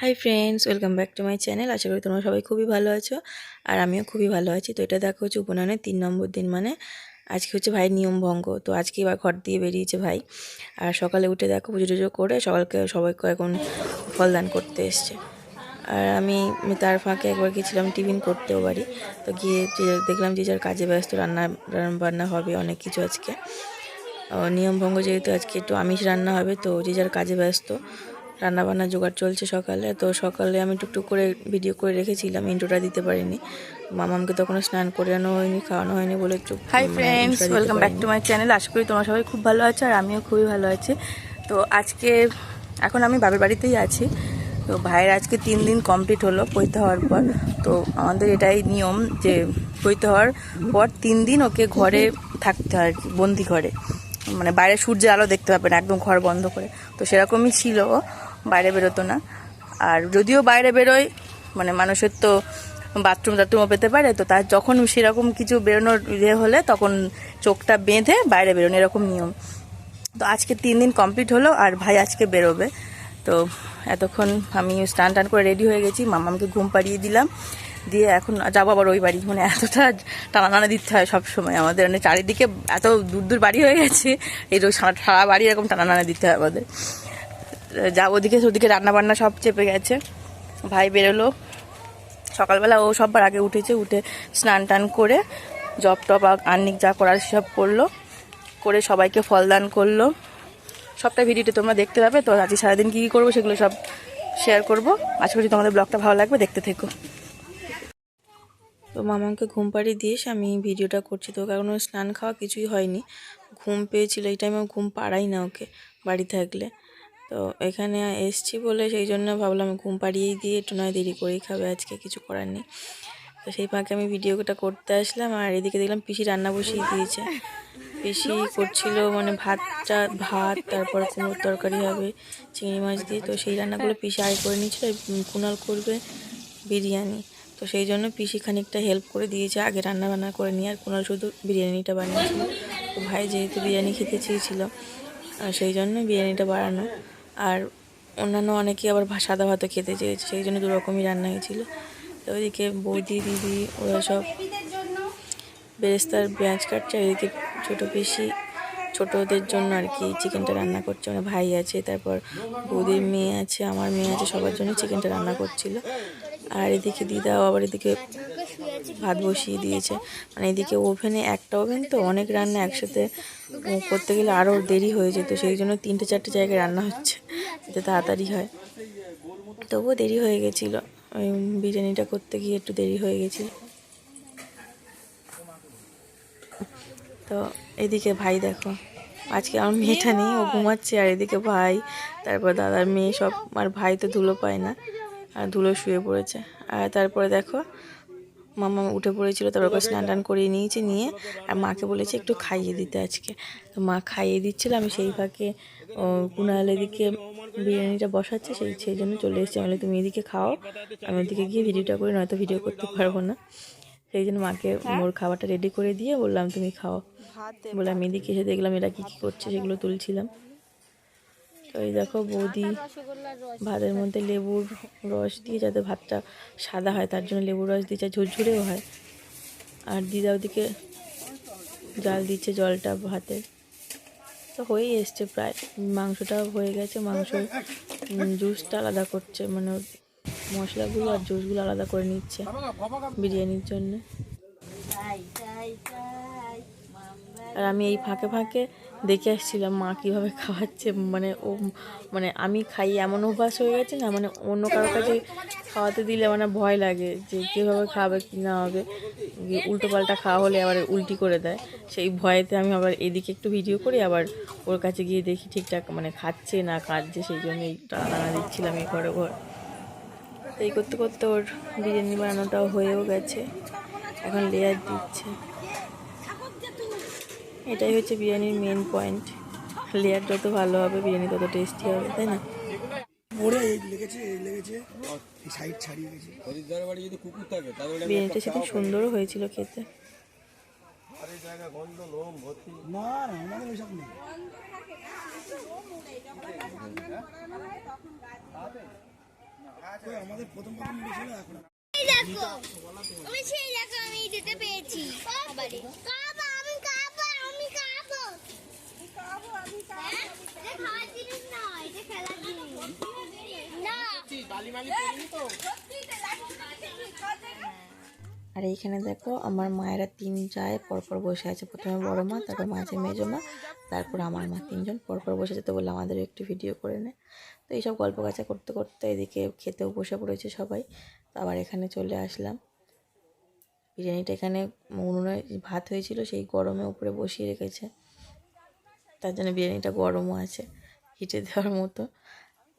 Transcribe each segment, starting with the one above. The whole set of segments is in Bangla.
Hi friends, welcome back to my channel. আশা করি তোমরা সবাই খুবই ভালো আছো আর আমিও খুবই ভালো আছি। তো এটা দেখো হচ্ছে উপনয়নের তিন নম্বর দিন মানে আজকে হচ্ছে ভাই নিয়ম ভঙ্গ। তো আজকে এবার ঘর দিয়ে বেরিয়েছে ভাই। আর সকালে উঠে দেখো পুজো টুজো করে সকালকে সবাইকে এখন ফলদান করতে এসছে। আর আমি তার ফাঁকে একবার গেছিলাম টিফিন করতেও বাড়ি। তো গিয়ে দেখলাম যে যার কাজে ব্যস্ত, রান্না রান্না বান্না হবে অনেক কিছু আজকে। নিয়ম ভঙ্গ যেহেতু আজকে একটু আমিষ রান্না হবে, তো যে যার কাজে ব্যস্ত রান্না বান্না জোগাড় চলছে সকালে। তো সকালে আমি টুকটুক করে ভিডিও করে রেখেছিলাম ইন্ট্রোটা দিতে পারিনি। মামামকে তখনও স্নান করানো হয়নি খাওয়ানো হয়নি বলে একটু hi friends welcome back. To my channel আশা করি তোমরা সবাই খুব ভালো আছো আর আমিও খুবই ভালো আছি। তো আজকে এখন আমি বাবার বাড়িতেই আছি। তো ভাইয়ের আজকে তিন দিন কমপ্লিট হলো পৈতে হওয়ার পর। তো আমাদের এটাই নিয়ম যে পৈতে হওয়ার পর তিন দিন ওকে ঘরে থাকতে হয় আর কি, বন্দি ঘরে। মানে বাইরে সূর্যের আলো দেখতে পাবে না একদম ঘর বন্ধ করে। তো সেরকমই ছিল ও, বাইরে বেরোতো না। আর যদিও বাইরে বেরোয় মানে মানুষের তো বাথরুম টাথরুমও পেতে পারে, তো তার যখন সেরকম কিছু বেরোনোর ইয়ে হলে তখন চোখটা বেঁধে বাইরে বেরোনো, এরকম নিয়ম। তো আজকে তিন দিন কমপ্লিট হলো, আর ভাই আজকে বেরোবে। তো এতক্ষণ আমি স্নান টান করে রেডি হয়ে গেছি মামাকে ঘুম পাড়িয়ে দিলাম। দিয়ে এখন যাব আবার ওই বাড়ি মানে এতটা টানা টানা দিতে হয় সবসময় আমাদের মানে চারিদিকে এত দূর দূর বাড়ি হয়ে গেছে, এই সারা বাড়ি এরকম টানা টানা দিতে হয় আমাদের। যা ওদিকে ওদিকে রান্না বান্না সব চেপে গেছে। ভাই বেরোলো। সকালবেলা ও সববার আগে উঠেছে, উঠে স্নান টান করে জব টপ আর্নিক যা করার সব করল। করে সবাইকে ফলদান করল। সবটা ভিডিওটা তোমরা দেখতে পাবে। তো আজকে সারাদিন কী কী করব সেগুলো সব শেয়ার করব। আশা করি তোমাদের ব্লগটা ভালো লাগবে। দেখতে থেকো। তো মামাকে ঘুম পাড়িয়ে দিয়ে আমি ভিডিওটা করছি। তো কারণ স্নান খাওয়া কিছুই হয়নি। ঘুম পেয়েছিল। এই টাইমে ঘুম পাড়াই না ওকে বাড়ি থাকলে। তো এখানে এসছি বলে সেই জন্য ভাবলাম ঘুম পাড়িয়েই দিয়ে একটু নয় দেরি করেই খাবে, আজকে কিছু করার নেই। তো সেই ফাঁকে আমি ভিডিওটা করতে আসলাম আর এদিকে দেখলাম পিসি রান্না বসিয়ে দিয়েছে। পিসি করছিল মানে ভাতটা, ভাত, তারপর কুমড়োর তরকারি হবে, চিংড়ি মাছ দিয়ে। তো সেই রান্নাগুলো পিসি আয় করে নিয়েছিল কুনাল করবে বিরিয়ানি। তো সেই জন্য পিসি খানিকটা হেল্প করে দিয়েছে, আগে রান্না বান্না করে নিয়ে আর কুনাল শুধু বিরিয়ানিটা বানিয়েছিল। তো ভাই যেহেতু বিরিয়ানি খেতে চেয়েছিল সেই জন্য বিরিয়ানিটা বাড়ানো। আর অন্যান্য অনেকেই আবার সাদা ভাতও খেতে চেয়েছে, সেই জন্য দু রকমই রান্না হয়েছিল। তো ওইদিকে বৌদি, দিদি, ওরা সব বেরেস্তার পেঁয়াজ কাটছে, আর এদিকে ছোটো পিসি, ছোটদের জন্য আর কি চিকেনটা রান্না করছে। মানে ভাই আছে, তারপর বৌদির মেয়ে আছে, আমার মেয়ে আছে, সবার জন্য চিকেনটা রান্না করছিল। আর এদিকে দিদাও আবার এদিকে ভাত বসিয়ে দিয়েছে। মানে এদিকে ওভেনে একটা ওভেন তো, অনেক রান্না একসাথে করতে গেলে আরও দেরি হয়ে যেত, সেই জন্য তিনটে চারটে জায়গায় রান্না হচ্ছে, যাতে তাড়াতাড়ি হয়। তবুও দেরি হয়ে গেছিল, ওই বিরিয়ানিটা করতে গিয়ে একটু দেরি হয়ে গেছিল। তো এদিকে ভাই দেখো, আজকে আমার মেয়েটা নেই, ও ঘুমাচ্ছে, আর এদিকে ভাই, তারপর দাদার মেয়ে, সব, আর ভাই তো ধুলো পায় না। আর ধুলো শুয়ে পড়েছে। আর তারপরে দেখো মামা উঠে পড়েছিল তারপর ওকে স্নান টান করিয়ে নিয়েছে নিয়ে আর মাকে বলেছে একটু খাইয়ে দিতে আজকে। তো মা খাইয়ে দিচ্ছিল আমি সেই ফাঁকে কুনাল এদিকে বিরিয়ানিটা বসাচ্ছে সেই সেই জন্য চলে এসেছি। আমি বললাম, তুমি এদিকে খাও আমি ওদিকে গিয়ে ভিডিওটা করি নয়তো ভিডিও করতে পারব না। সেই জন্য মাকে মোর খাবারটা রেডি করে দিয়ে বললাম তুমি খাও। বলে আমি এদিকে এসে দেখলাম এরা কী কী করছে সেগুলো তুলছিলাম। এই দেখো বৌদি ভাতের মধ্যে লেবুর রস দিয়ে যাতে ভাতটা সাদা হয়, তার জন্য লেবুর রস দিচ্ছে, ঝুরঝুরেও হয়। আর দিদা ওদিকে জাল দিচ্ছে জলটা ভাতে। তো হয়েই এসছে প্রায়, মাংসটাও হয়ে গেছে মাংস জুসটা আলাদা করছে মানে মশলাগুলো আর জুসগুলো আলাদা করে নিচ্ছে বিরিয়ানির জন্য। আর আমি এই ফাঁকে ফাঁকে দেখে আসছিলাম মা কীভাবে খাওয়াচ্ছে। মানে ও মানে আমি খাই এমন অভ্যাস হয়ে গেছে না মানে অন্য কারোর কাছে খাওয়াতে দিলে মানে ভয় লাগে যে কীভাবে খাবে কি না হবে। উল্টো পাল্টা খাওয়া হলে আবার উল্টি করে দেয়। সেই ভয়েতে আমি আবার এদিকে একটু ভিডিও করি, আবার ওর কাছে গিয়ে দেখি ঠিকঠাক মানে খাচ্ছে না কাটছে সেই জন্যই টানা দিচ্ছিলাম এই ঘরে ঘর। এই করতে করতে ওর বিরিয়ানি বানানোটাও হয়েও গেছে। এখন লেয়ার দিচ্ছে। এটাই হচ্ছে বিরিয়ানির মেন পয়েন্ট লেয়ার যত ভালো হবে বিরিয়ানি তত টেস্টি হবে তাই না? বিরিয়ানিটা সেদিন সুন্দরও হয়েছিল খেতে। আমাদের প্রথম প্রথম এখন আর- এই দেখো আমি সেই আমি পেয়েছি আবারে কাবা আমি কাবা আমি কাবা কাবা আমি কাবা এটা খাওয়ার জিনিস না এটা খেলার জিনিস না বালি মালি করিনি তো আর এইখানে দেখো, আমার মায়েরা তিন যায়, পরপর বসে আছে। প্রথমে বড় মা, তারপর মাঝে মেজো মা, তারপর আমার মা তিনজন, পরপর বসে আছে তো বললাম আমাদেরও একটু ভিডিও করে নে। তো এইসব গল্প কাছা করতে করতে এদিকে খেতেও বসে পড়েছে সবাই। তো আবার এখানে চলে আসলাম। বিরিয়ানিটা এখানে উনুনে ভাত হয়েছিল, সেই গরমে উপরে বসিয়ে রেখেছে। তার জন্য বিরিয়ানিটা গরমও আছে, হিটে দেওয়ার মতো।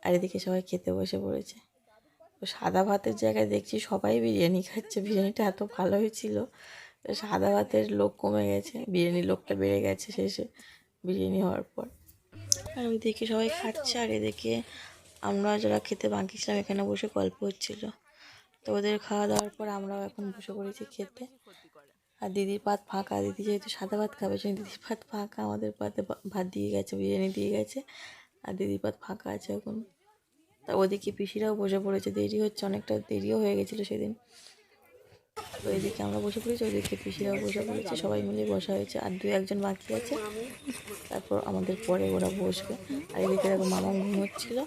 আর এদিকে সবাই খেতে বসে পড়েছে। সাদা ভাতের জায়গায় দেখছি সবাই বিরিয়ানি খাচ্ছে। বিরিয়ানিটা এত ভালো হয়েছিল সাদা ভাতের লোক কমে গেছে। বিরিয়ানির লোকটা বেড়ে গেছে শেষে বিরিয়ানি হওয়ার পর। আর ওইদিকে সবাই খাচ্ছে আর এদিকে আমরা যারা খেতে বাকি ছিলাম এখানে বসে গল্প হচ্ছিল। তো ওদের খাওয়া দাওয়ার পর আমরাও এখন বসে পড়েছি খেতে। আর দিদির পাত ফাঁকা। দিদি যেহেতু সাদা ভাত খাবে সেই দিদির পাত ফাঁকা। আমাদের পাতে ভাত দিয়ে গেছে, বিরিয়ানি দিয়ে গেছে। আর দিদির পাত ফাঁকা আছে এখন। তা ওদিকে পিসিরাও বসে পড়েছে। দেরি হচ্ছে, অনেকটা দেরিও হয়ে গেছিল সেদিন। তো এদিকে আমরা বসে পড়েছি, ওদিকে পিসিরাও বসে পড়েছে, সবাই মিলে বসা হয়েছে। আর দু একজন বাকি আছে। তারপর আমাদের পরে ওরা বসবে। আর এদিকে দেখো মামা ঘুমোচ্ছিল,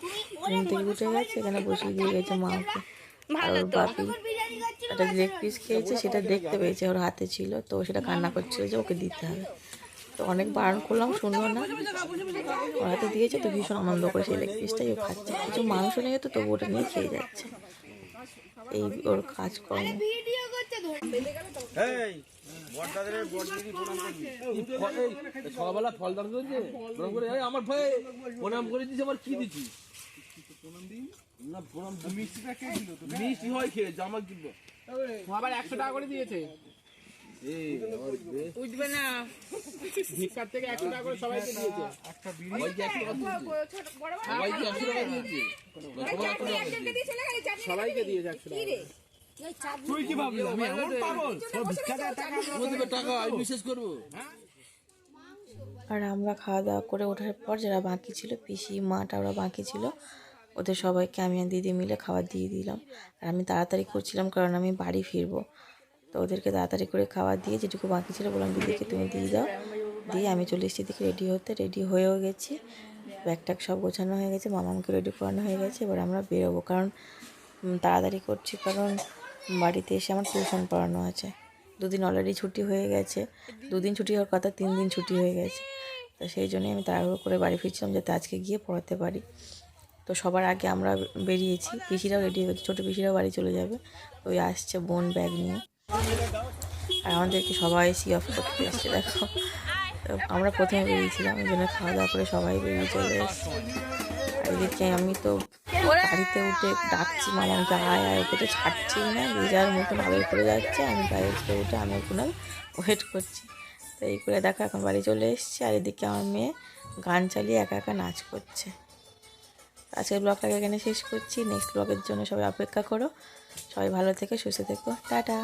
ঘুম থেকে উঠে গেছে, এখানে বসিয়ে দিয়ে গেছে মাকে। আর ওর বাপি একটা লেগ পিস খেয়েছে, সেটা দেখতে পেয়েছে, ওর হাতে ছিল, তো সেটা কান্না করছিল যে ওকে দিতে হবে। তো অনেক বারণ করলাম শুনলো না। ওর হাতে দিয়েছে তো ভীষণ আনন্দ করে সেই লেগ পিসটাই ও খাচ্ছে। কিছু মাংস নেই তো তবু ওটা নিয়ে খেয়ে যাচ্ছে। এই ওর কাজকর্ম। করতে সকালবেলা ফল করেছে? এই আমার ভাই প্রণাম করে আমার কি দিচ্ছি? মিষ্টি হয় খেয়েছে আমার আবার একশো টাকা করে দিয়েছে। এই আমার বে- বুঝবে না ভিক্ষার থেকে একশো টাকা করে সবাইকে দিয়েছে। একশো টাকা দিয়েছে। সবাইকে দিয়েছে একশো টাকা টাকা আমি বিশ্বাস করব। আর আমরা খাওয়া দাওয়া করে ওঠার পর যারা বাকি ছিল পিসি মাটা ওরা বাকি ছিল ওদের সবাইকে আমি আর দিদি মিলে খাবার দিয়ে দিলাম। আর আমি তাড়াতাড়ি করছিলাম কারণ আমি বাড়ি ফিরবো। তো ওদেরকে তাড়াতাড়ি করে খাবার দিয়ে যেটুকু বাকি ছিল বললাম, দিদিকে তুমি দিয়ে দাও। দিয়ে আমি চলে এসেছি দিকে রেডি হতে রেডি হয়েও গেছি। ব্যাগ ট্যাগ সব গোছানো হয়ে গেছে মামাকে রেডি করানো হয়ে গেছে। এবার আমরা বেরোবো। কারণ তাড়াতাড়ি করছি কারণ, বাড়িতে এসে আমার টিউশন পড়ানো আছে। দুদিন অলরেডি ছুটি হয়ে গেছে। দুদিন ছুটি হওয়ার কথা, তিন দিন ছুটি হয়ে গেছে। তো সেই জন্যই আমি তাড়াহুড়ো করে বাড়ি ফিরছিলাম যাতে আজকে গিয়ে পড়াতে পারি। তো সবার আগে আমরা বেরিয়েছি। পিসিরাও রেডি হয়েছে ছোটো পিসিরাও বাড়ি চলে যাবে। ওই আসছে বোন ব্যাগ নিয়ে। আর আমাদেরকে সবাই সি অফ করতে এসছে দেখো। আমরা প্রথমে বেরিয়েছিলাম ওই জন্য খাওয়া দাওয়া করে সবাই বেরিয়ে চলে এসছে। আর আমি তো গাড়িতে উঠে ডাকছি মামাকে আয় আয়, ওকে তো ছাড়ছি না, যে যার মতন আবেগ করে যাচ্ছে, আমি গাড়িতে উঠে আমি ওখানে ওয়েট করছি। তো এই করে দেখো, এখন বাড়ি চলে এসেছি, আর এদিকে আমার মেয়ে গান চালিয়ে একা একা নাচ করছে। আজকের ব্লগটাকে এখানে শেষ করছি নেক্সট ব্লগের জন্য সবাই অপেক্ষা করো। সবাই ভালো থেকে, সুস্থ থেকো। টাটা।